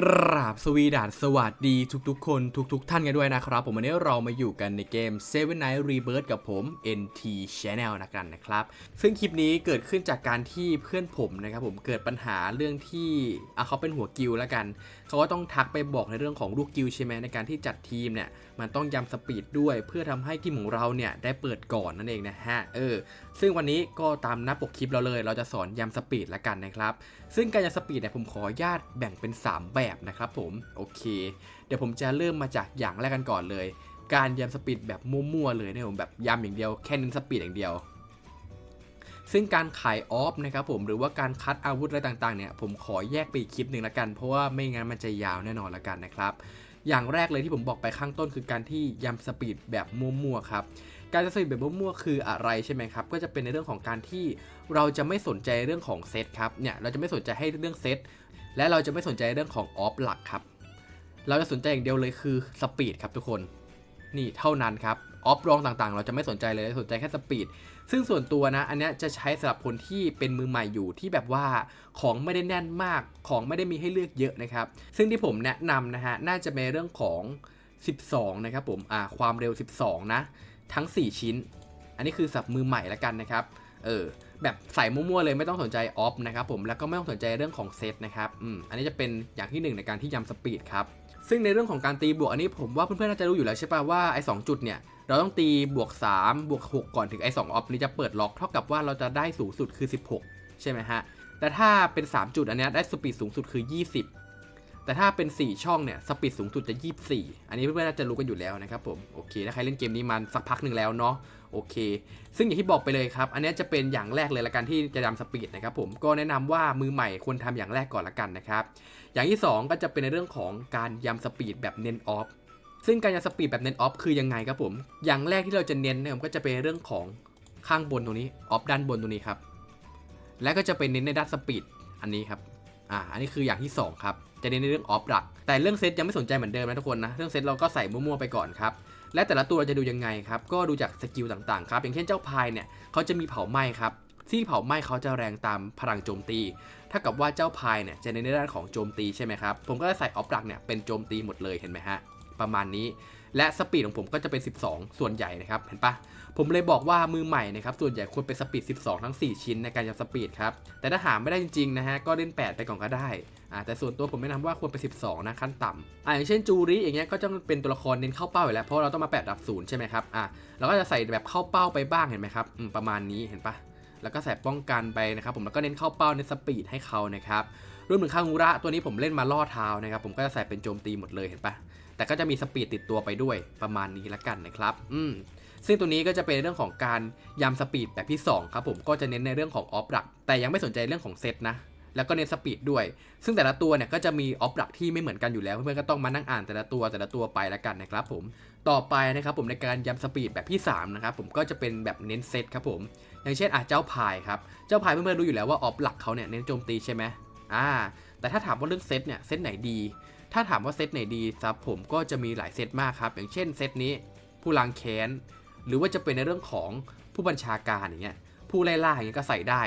กราบสวีดานสวัสดีทุกๆ คนทุก ๆ ท่านกันด้วยนะครับ ผมวันนี้เรามาอยู่กันในเกม Seven Night Rebirth กับผม NT Channel นะกันนะครับ ซึ่งคลิปนี้เกิดขึ้นจากการที่เพื่อนผมนะครับผมเกิดปัญหาเรื่องที่อะเขาเป็นหัวกิลแล้วกัน เขาก็ต้องทักไปบอกในเรื่องของลูกกิลใช่ไหมในการที่จัดทีมเนี่ยมันต้องยำสปีดด้วยเพื่อทำให้ทีมของเราเนี่ยได้เปิดก่อนนั่นเองนะฮะเออซึ่งวันนี้ก็ตามหน้าปกคลิปเราเลย เราจะสอนยำสปีดละกันนะครับซึ่งการยำสปีดเนี่ยผมขอญาตแบ่งเป็น 3 แบบนะครับผมโอเค เดี๋ยวผมจะเริ่มมาจากอย่างแรกกันก่อนเลย การยำสปีดแบบมั่วๆเลยนะผมแบบยำอย่างเดียวแค่เน้นสปีดอย่างเดียว ซึ่งการขายออฟนะครับผมหรือว่าการคัดอาวุธอะไรต่างๆเนี่ยผมขอแยกไปอีกคลิปหนึ่งละกัน เพราะว่าไม่งั้นมันจะยาวแน่นอนละกันนะครับอย่างแรกเลยที่ผมบอกไปข้างต้นคือการที่ยำสปีดแบบมั่วๆครับการจะสปีดแบบมั่วๆคืออะไรใช่ไหมครับก็จะเป็นในเรื่องของการที่เราจะไม่สนใจเรื่องของเซตครับเนี่ยเราจะไม่สนใจให้เรื่องเซตและเราจะไม่สนใจเรื่องของออฟหลักครับเราจะสนใจอย่างเดียวเลยคือสปีดครับทุกคนนี่เท่านั้นครับออฟรองต่างๆ เราจะไม่สนใจเลยสนใจแค่สปีด ซึ่งส่วนตัวนะอันนี้จะใช้สำหรับคนที่เป็นมือใหม่อยู่ที่แบบว่าของไม่ได้แน่นมากของไม่ได้มีให้เลือกเยอะนะครับ ซึ่งที่ผมแนะนำนะฮะน่าจะเป็นเรื่องของ 12 นะครับผมอ่าความเร็ว 12 นะ ทั้ง 4 ชิ้น อันนี้คือสับมือใหม่ละกันนะครับเออแบบใส่มั่วๆเลยไม่ต้องสนใจออฟนะครับผมแล้วก็ไม่ต้องสนใจเรื่องของเซตนะครับอืมอันนี้จะเป็นอย่างที่หนึ่งในการที่ยำสปีดครับซึ่งในเรื่องของการตีบวกอันนี้ผมว่าเพื่อนๆน่าจะรู้อยู่แล้วใช่ป่ะว่าไอ้สจุดเนี่ย เราต้องตีบวก3บวก6 ก่อนถึงไอ้2ออฟนี้จะเปิดล็อกเท่ากับว่าเราจะได้สูงสุดคือ 16 ใช่ไหมฮะ แต่ถ้าเป็น 3 จุดอันนี้ได้สปีดสูงสุดคือ 20 แต่ถ้าเป็น 4 ช่องเนี่ยสปีดสูงสุดจะ 24 อันนี้เพื่อนๆน่าจะรู้กันอยู่แล้วนะครับผมโอเคถ้าใครเล่นเกมนี้มันสักพักหนึ่งแล้วเนาะโอเค ซึ่งอย่างที่บอกไปเลยครับ อันนี้จะเป็นอย่างแรกเลยละกันที่จะดำสปีดนะครับผมก็แนะนำว่ามือใหม่ควรทำอย่างแรกก่อนละกันนะครับอย่างที่ 2 ก็จะเป็นในเรื่องของการยำสปีดแบบเน้นออฟ ซึ่งการยำสปีดแบบเน้นออฟคือยังไงครับผม อย่างแรกที่เราจะเน้นนะครับก็จะเป็นเรื่องของข้างบนตรงนี้ออฟด้านบนตรงนี้ครับ และก็จะเป็นเน้นในด้านสปีดอันนี้ครับ อ่า อันนี้คืออย่างที่ 2 ครับ จะเน้นในเรื่องออฟหลัก แต่เรื่องเซตยังไม่สนใจเหมือนเดิมนะทุกคนนะ เรื่องเซตเราก็ใส่มั่วๆไปก่อนครับ และแต่ละตัวเราจะดูยังไงครับ ก็ดูจากสกิลต่างๆครับ อย่างเช่นเจ้าพายเนี่ยเขาจะมีเผาไหม้ครับที่เผาไหม้เขาจะแรงตามพลังโจมตี ถ้ากับว่าเจ้าพายเนี่ยจะเน้นในด้านของโจมตีใช่ไหมครับ ผมก็จะใส่ออฟหลักเนี่ยเป็นโจมตีหมดเลยเห็นไหมฮะ ประมาณนี้ และสปีดของผมก็จะเป็น 12 ส่วนใหญ่นะครับ เห็นปะผมเลยบอกว่ามือใหม่นะครับส่วนใหญ่ควรเป็นสปีด 12 ทั้ง 4 ชิ้นในการยัดสปีดครับ แต่ถ้าหาไม่ได้จริงๆนะฮะก็เล่น 8 ไปก่อนก็ได้อ่าแต่ส่วนตัวผมแนะนำว่าควรเป็น 12 นะขั้นต่ำอ่าอย่างเช่นจูริอย่างเงี้ยก็จะเป็นตัวละครเน้นเข้าเป้าอยู่แล้วเพราะเราต้องมา 8 ดับศูนย์ใช่ไหมครับอ่าเราก็จะใส่แบบเข้าเป้าไปบ้างเห็นไหมครับประมาณนี้เห็นปะแล้วก็ใส่ป้องกันไปนะครับผมแล้วก็เน้นเข้าเป้าในสปีดให้เขานะครับรวมถึงคางูระตัวนี้ผมเล่นมาล่อเท้านะครับผมก็จะใส่เป็นโจมตีหมดเลยเห็นปะ แต่ก็จะมีสปีดติดตัวไปด้วยประมาณนี้ละกันนะครับ อืมซึ่งตัวนี้ก็จะเป็นเรื่องของการยำสปีดแบบที่ 2 ครับผมก็จะเน้นในเรื่องของออฟหลัก แต่ยังไม่สนใจเรื่องของเซตนะ แล้วก็เน้นสปีดด้วย ซึ่งแต่ละตัวเนี่ยก็จะมีออฟหลักที่ไม่เหมือนกันอยู่แล้วเพื่อนๆก็ต้องมานั่งอ่านแต่ละตัวแต่ละตัวไปละกันนะครับผมต่อไปนะครับผมในการยำสปีดแบบที่3นะครับผมก็จะเป็นแบบเน้นเซตครับผม อย่างเช่นอะเจ้าพายครับเจ้าพายเพื่อนๆรู้อยู่แล้วว่าออฟหลักเขาเนี่ยเน้นโจมตีใช่ไหมอ่าแต่ถ้าถามว่าเรื่องเซตเนี่ยเซตไหนดี ถ้าถามว่าเซตไหนดีครับผมก็จะมีหลายเซตมากครับ อย่างเช่นเซตนี้ผู้ล้างแค้น หรือว่าจะเป็นในเรื่องของผู้บัญชาการอย่างเงี้ยผู้ไล่ล่าอย่างเงี้ยก็ใส่ได้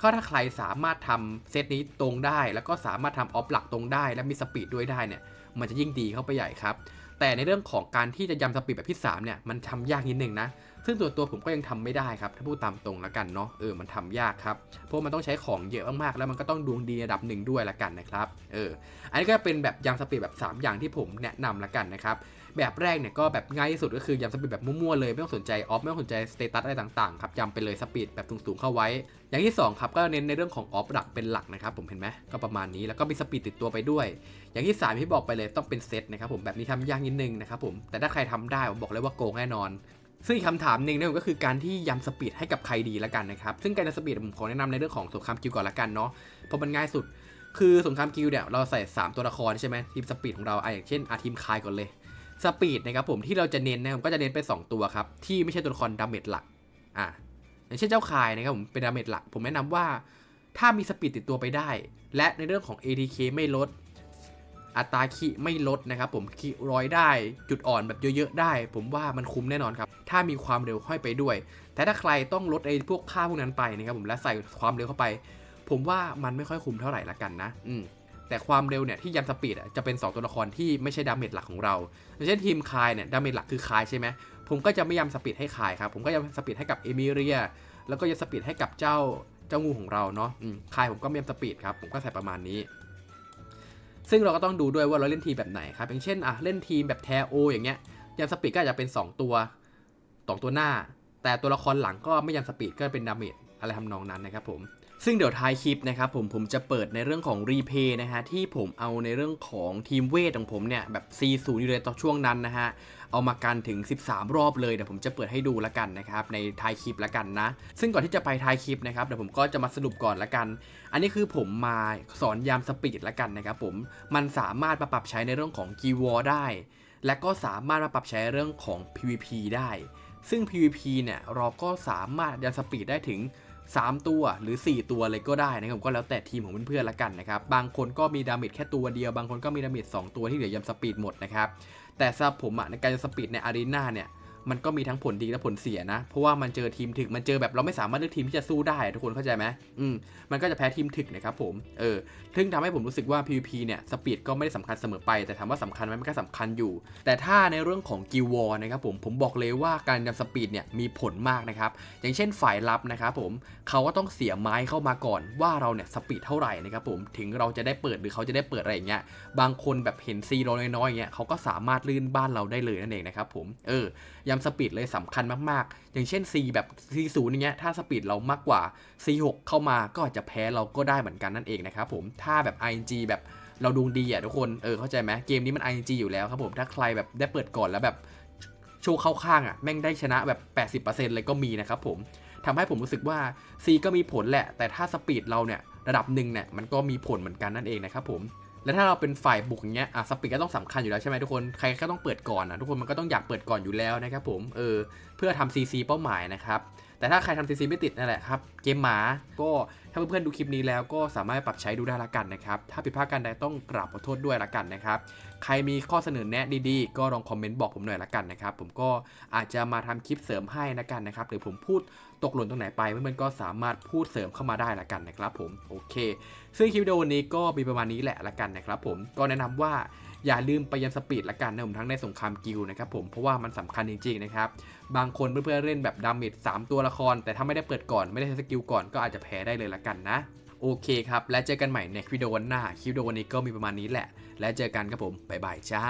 ก็ถ้าใครสามารถทำเซตนี้ตรงได้ แล้วก็สามารถทำออฟหลักตรงได้ และมีสปีดด้วยได้เนี่ยมันจะยิ่งดีเข้าไปใหญ่ครับ แต่ในเรื่องของการที่จะยำสปีดแบบที่3เนี่ยมันทำยากนิดนึงนะ ซึ่งตัวตัวผมก็ยังทำไม่ได้ครับ ถ้าพูดตามตรงแล้วกันเนาะเออมันทำยากครับเพราะมันต้องใช้ของเยอะมากๆแล้วมันก็ต้องดวงดีระดับหนึ่งด้วยละกันนะครับเอออันนี้ก็เป็นแบบยำสปีดแบบ 3 อย่างที่ผมแนะนำละกันนะครับแบบแรกเนี่ยก็แบบง่ายที่สุดก็คือยำสปีดแบบมั่วๆเลยไม่ต้องสนใจออฟไม่ต้องสนใจสเตตัสอะไรต่างๆครับยำไปเลยสปีดแบบสูงๆเข้าไว้ อย่างที่2ครับก็เน้นในเรื่องของออฟหลักเป็นหลักนะครับผมเห็นไหมก็ประมาณนี้แล้วก็มีสปีดติดตัวไปด้วย อย่างที่3ที่บอกไปเลยต้องเป็นเซตนะครับผมแบบนี้ทำยากนิดนึงนะครับผมแต่ถ้าใครทำได้ผมบอกเลยว่าโกงแน่นอน ซึ่งคำถามหนึ่งนี่ยก็คือการที่ยำสปีดให้กับใครดีละกันนะครับซึ่งการยำสปีดผมขอแนะนำในเรื่องของสงครามกิลก่อนละกันเนาะเพราะมันง่ายสุดคือสงครามกิลเนี่ยเราใส่ 3 ตัวละครใช่ไหมทีมสปีดของเราอะอย่างเช่นอาทีมคายก่อนเลยสปีดนะครับผมที่เราจะเน้นนะครับก็จะเน้นไป 2 ตัวครับที่ไม่ใช่ตัวละครดาเมจหลักอะอย่างเช่นเจ้าคายนะครับผมเป็นดาเมจหลัก ผมแนะนำว่าถ้ามีสปีดติดตัวไปได้ และในเรื่องของ ATK ไม่ลด อัตราคิไม่ลดนะครับผมคิร้อยได้จุดอ่อนแบบเยอะๆได้ ผมว่ามันคุ้มแน่นอนครับ ถ้ามีความเร็วค่อยไปด้วย แต่ถ้าใครต้องลดไอ้พวกค่าพวกนั้นไปนะครับผมและใส่ความเร็วเข้าไป ผมว่ามันไม่ค่อยคุ้มเท่าไหร่ละกันนะ อืมแต่ความเร็วเนี่ยที่ยำสปีดจะเป็น 2 ตัวละครที่ไม่ใช่ดาเมจหลักของเราอย่างเช่นทีมคายเนี่ยดาเมจหลักคือคายใช่ไหมผมก็จะไม่ยำสปีดให้คายครับผมก็ยำสปีดให้กับเอมิเรียแล้วก็ยำสปีดให้กับเจ้าเจ้างูของเราเนาะคายผมก็ไม่ยำสปีดครับผมก็ใส่ประมาณนี้ ซึ่งเราก็ต้องดูด้วยว่าเราเล่นทีมแบบไหนครับอย่างเช่นอะเล่นทีมแบบแทโออย่างเงี้ยยำสปีดก็อาจจะเป็น 2 ตัว2ตัวหน้า แต่ตัวละครหลังก็ไม่ยำสปีดก็เป็นดาเมจอะไรทำนองนั้นนะครับผม ซึ่งเดี๋ยวท้ายคลิปนะครับผมผมจะเปิดในเรื่องของรีเพย์นะฮะที่ผมเอาในเรื่องของทีมเวทของผมเนี่ยแบบ C0 อยู่เลยตอนช่วงนั้นนะฮะเอามากันถึง 13 รอบเลยเดี๋ยวผมจะเปิดให้ดูละกันนะครับในท้ายคลิปละกันนะ ซึ่งก่อนที่จะไปท้ายคลิปนะครับเดี๋ยวผมก็จะมาสรุปก่อนละกัน อันนี้คือผมมาสอนยามสปีดละกันนะครับผมมันสามารถมาปรับใช้ในเรื่องของกีวอได้ และก็สามารถมาปรับใช้เรื่องของ PVP ได้ ซึ่ง PVP เนี่ยเราก็สามารถยันสปีดได้ถึง 3 ตัวหรือ 4 ตัวเลยก็ได้นะครับก็แล้วแต่ทีมของเพื่อนๆละกันนะครับบางคนก็มีดาเมจแค่ตัวเดียว บางคนก็มีดาเมจ2ตัวที่เหลือยำสปีดหมดนะครับแต่สำหรับผมอะในการยำสปีดในอารีนาเนี่ย มันก็มีทั้งผลดีและผลเสียนะ เพราะว่ามันเจอทีมถึก มันเจอแบบเราไม่สามารถเลือกทีมที่จะสู้ได้ทุกคนเข้าใจไหมอืมมันก็จะแพ้ทีมถึกนะครับผม เออ ซึ่งทำให้ผมรู้สึกว่า PVP เนี่ย สปีดก็ไม่ได้สำคัญเสมอไป แต่ถามว่าสำคัญไหมมันก็สำคัญอยู่ แต่ถ้าในเรื่องของกิววอนะครับผม ผมบอกเลยว่าการยันสปีดเนี่ยมีผลมากนะครับ อย่างเช่นฝ่ายรับนะครับผม เขาก็ต้องเสียไม้เข้ามาก่อน ว่าเราเนี่ยสปีดเท่าไหร่นะครับผม ถึงเราจะได้เปิดหรือเขาจะได้เปิดอะไรอย่างเงี้ย บางคนแบบเห็นซีเราน้อยๆอย่างเงี้ยเขาก็สามารถลื่นบ้านเราได้เลยนั่นเองนะครับผม เออยำสปีดเลยสำคัญมากๆ อย่างเช่น C แบบ C0 อย่างเงี้ยถ้าสปีดเรามากกว่า C6 เข้ามาก็อาจจะแพ้เราก็ได้เหมือนกันนั่นเองนะครับผมถ้าแบบ ING แบบเราดวงดีอะทุกคนเออเข้าใจไหมเกมนี้มัน ING อยู่แล้วครับผมถ้าใครแบบได้เปิดก่อนแล้วแบบโชว์เข้าข้างอะแม่งได้ชนะแบบ 80%เลยก็มีนะครับผมทำให้ผมรู้สึกว่า C ก็มีผลแหละ แต่ถ้าสปีดเราเนี่ยระดับหนึ่งเนี่ยมันก็มีผลเหมือนกันนั่นเองนะครับผม แล้วถ้าเราเป็นฝ่ายบุกอย่างเงี้ยอะสปีดก็ต้องสำคัญอยู่แล้วใช่ไหมทุกคนใครก็ต้องเปิดก่อนนะทุกคนมันก็ต้องอยากเปิดก่อนอยู่แล้วนะครับผมเออเพื่อทำ CC เป้าหมายนะครับแต่ถ้าใครทำ CC ไม่ติดนั่นแหละครับเกมหมาก็ถ้าเพื่อนๆดูคลิปนี้แล้วก็สามารถปรับใช้ดูได้ละกันนะครับถ้าผิดพลาดกันใดต้องกราบขอโทษด้วยละกันนะครับใครมีข้อเสนอแนะดีๆ ก็ลองคอมเมนต์บอกผมหน่อยละกันนะครับผมก็อาจจะมาทำคลิปเสริมให้ละกันนะครับหรือผมพูด ตกหล่นตรงไหนไปเพื่อนๆก็สามารถพูดเสริมเข้ามาได้ละกันนะครับผมโอเค ซึ่งคลิปวิดีโอนี้ก็มีประมาณนี้แหละละกันนะครับผมก็แนะนำว่าอย่าลืมไปยันสปีดละกันนะผมทั้งในสงครามกิลนะครับผมเพราะว่ามันสำคัญจริงๆนะครับบางคนเพื่อนๆเล่นแบบดาเมจ3ตัวละคร แต่ถ้าไม่ได้เปิดก่อนไม่ได้ใช้สกิลก่อนก็อาจจะแพ้ได้เลยละกันนะโอเคครับ และเจอกันใหม่ในคลิปวิดีโอวันหน้า คลิปวิดีโอนนี้ก็มีประมาณนี้แหละ และเจอกันครับผม บ๊ายบายจ้า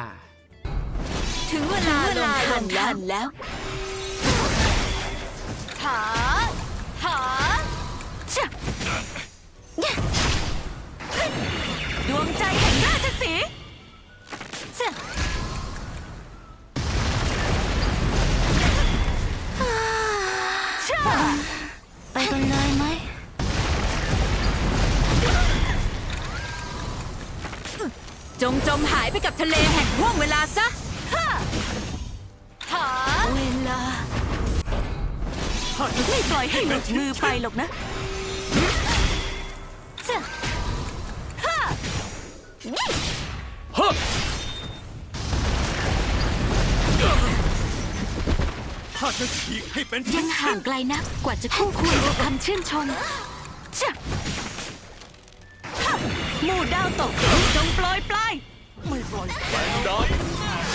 ถึงเวลาลงทันแล้ว แล้วถาถาชะดวงใจแห่งราชสีห์ชะชะไปกันเลยไหม จงจมหายไปกับทะเลแห่งห่วงเวลาซะ ไม่ปล่อยให้หลุดมือไปหรอกนะจ้ะฮ่านี่ถ้าจะฉีกให้เป็นยัชิ้งนห่างไกลนักกว่าจะคู่ควรกับคำชื่นชมจ้ะฮ่าหมู่ดาวตกจงปล่อยปลายไม่ปล่อยแสงดาว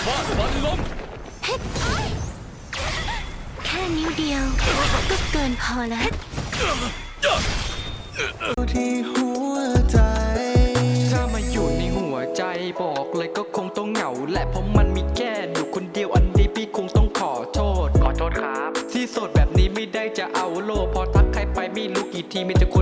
ฟาดฟันลมแค่ นิ้วเดียว ก็เกินพอแล้วที่หัวใจ ถ้ามาอยู่ในหัวใจบอกเลยก็คงต้องเหงา และเพราะมันมีแค่อยู่คนเดียวอันนี้พี่คงต้องขอโทษ ขอโทษครับ ที่โสดแบบนี้ไม่ได้จะเอาโลพอทักใครไปไม่รู้กี่ทีมีแต่คน